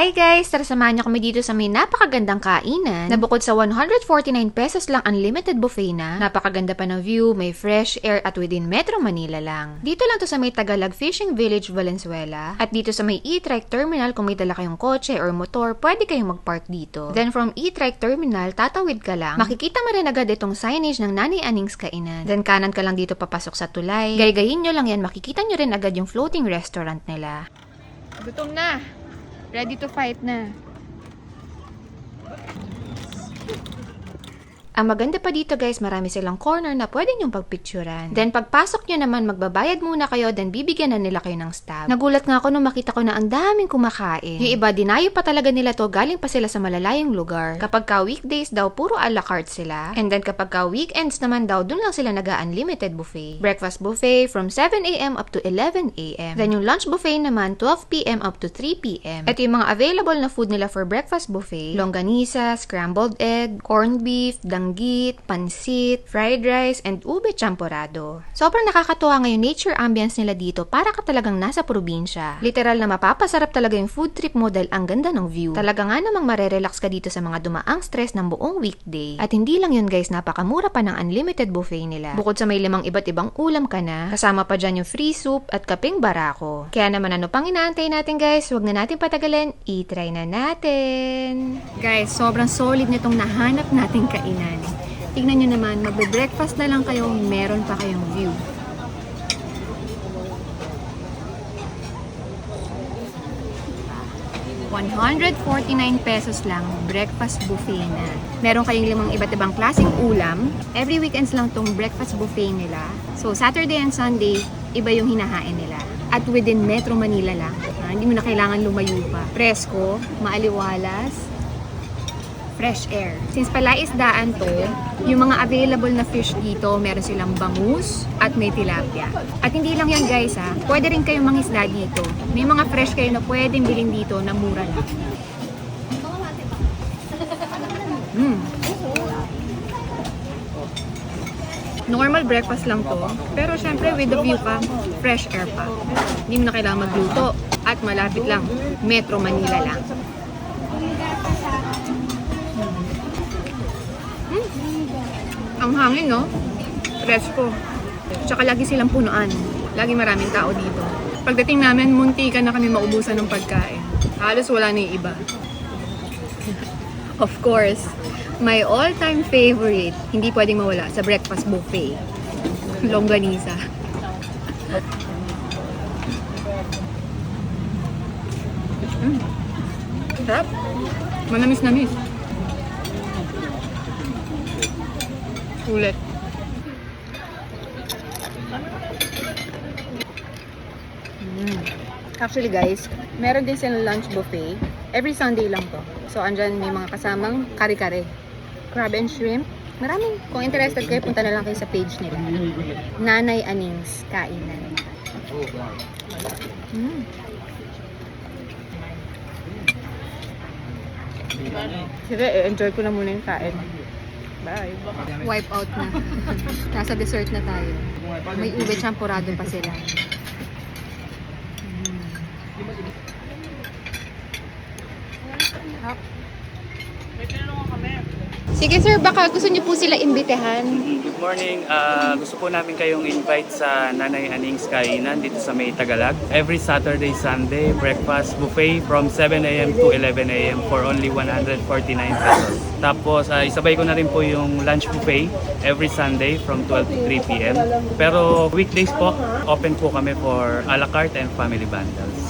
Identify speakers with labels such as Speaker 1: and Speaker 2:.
Speaker 1: Hi guys! Tara samahan niyo kami dito sa may napakagandang kainan na bukod sa 149 pesos lang unlimited buffet na, napakaganda pa ng view, may fresh air at within Metro Manila lang. Dito lang to sa may Tagalog Fishing Village, Valenzuela at dito sa may E-Trike Terminal kung may dala kayong kotse or motor, pwede kayong mag-park dito. Then from E-Trike Terminal, tatawid ka lang, makikita mo rin agad itong signage ng Nani Anings Kainan. Then kanan ka lang dito papasok sa tulay. Gaygayin nyo lang yan, makikita nyo rin agad yung floating restaurant nila. Gutom na! Ready to fight na. Ang maganda pa dito guys, marami silang corner na pwede nyong pagpicturan. Then pagpasok nyo naman, magbabayad muna kayo, then bibigyan na nila kayo ng stab. Nagulat nga ako nung makita ko na ang daming kumakain. Yung iba, dinayo pa talaga nila to, galing pa sila sa malalayong lugar. Kapag ka weekdays daw, puro a la carte sila. And then kapag ka weekends naman daw, dun lang sila nag-unlimited buffet. Breakfast buffet from 7am up to 11am. Then yung lunch buffet naman, 12pm up to 3pm. Ito yung mga available na food nila for breakfast buffet. Longganisa, scrambled egg, corned beef, danggit, pansit, fried rice, and ube champorado. Sobrang nakakatuwa ngayon nature ambience nila dito para ka talagang nasa probinsya. Literal na mapapasarap talaga yung food trip mo dahil ang ganda ng view. Talaga nga namang marerelax ka dito sa mga dumaang stress ng buong weekday. At hindi lang yun guys, napakamura pa ng unlimited buffet nila. Bukod sa may limang iba't ibang ulam ka na, kasama pa dyan yung free soup at kaping barako. Kaya naman ano pang inaantay natin guys, wag na natin patagalin, i-try na natin. Guys, sobrang solid nitong nahanap nating kainan. Tingnan nyo naman, magbe-breakfast na lang kayo, meron pa kayong view. $149 pesos lang, breakfast buffet na. Meron kayong limang iba't ibang klaseng ulam. Every weekends lang tong breakfast buffet nila. So, Saturday and Sunday, iba yung hinahain nila. At within Metro Manila lang. Ah, hindi mo na kailangan lumayo pa. Presko, maaliwalas, fresh air. Since palaisdaan to, yung mga available na fish dito, meron silang bangus at may tilapia. At hindi lang yan guys ha, pwede rin kayong mangisda dito. May mga fresh kayo na pwedeng bilhin dito na mura lang. Mm. Normal breakfast lang to. Pero syempre with the view pa, fresh air pa. Hindi mo na kailangan magluto. At malapit lang, Metro Manila lang. Hangin, no? Presko. Tsaka lagi silang punuan. Lagi maraming tao dito. Pagdating namin, munti ka na kami maubusan ng pagkain. Halos wala na iba. of course, my all-time favorite, hindi pwedeng mawala sa breakfast buffet. Longganisa. Mm. Sarap. Manamis-namis. Ulit. Mm. Actually guys, meron din silang lunch buffet. Every Sunday lang to. So andyan may mga kasamang kare-kare. Crab and shrimp. Maraming. Kung interested kayo, punta na lang kayo sa page nila. Nanay Anings Kainan. Mm. Sige, enjoy ko na muna yung kain. Bye. Wipe out na. Nasa dessert na tayo. May ube champurado pa sila. Mm. Hap. Sige sir, baka gusto niyo po sila imbitehan.
Speaker 2: Good morning. Ah, gusto po namin kayong invite sa Nanay Anings Kainan dito sa May Tagalag. Every Saturday, Sunday, breakfast buffet from 7 a.m. to 11 a.m. for only 149 pesos. Tapos, ah, isabay ko na rin po yung lunch buffet every Sunday from 12 to 3 p.m. Pero weekdays po, open po kami for a la carte and family bundles.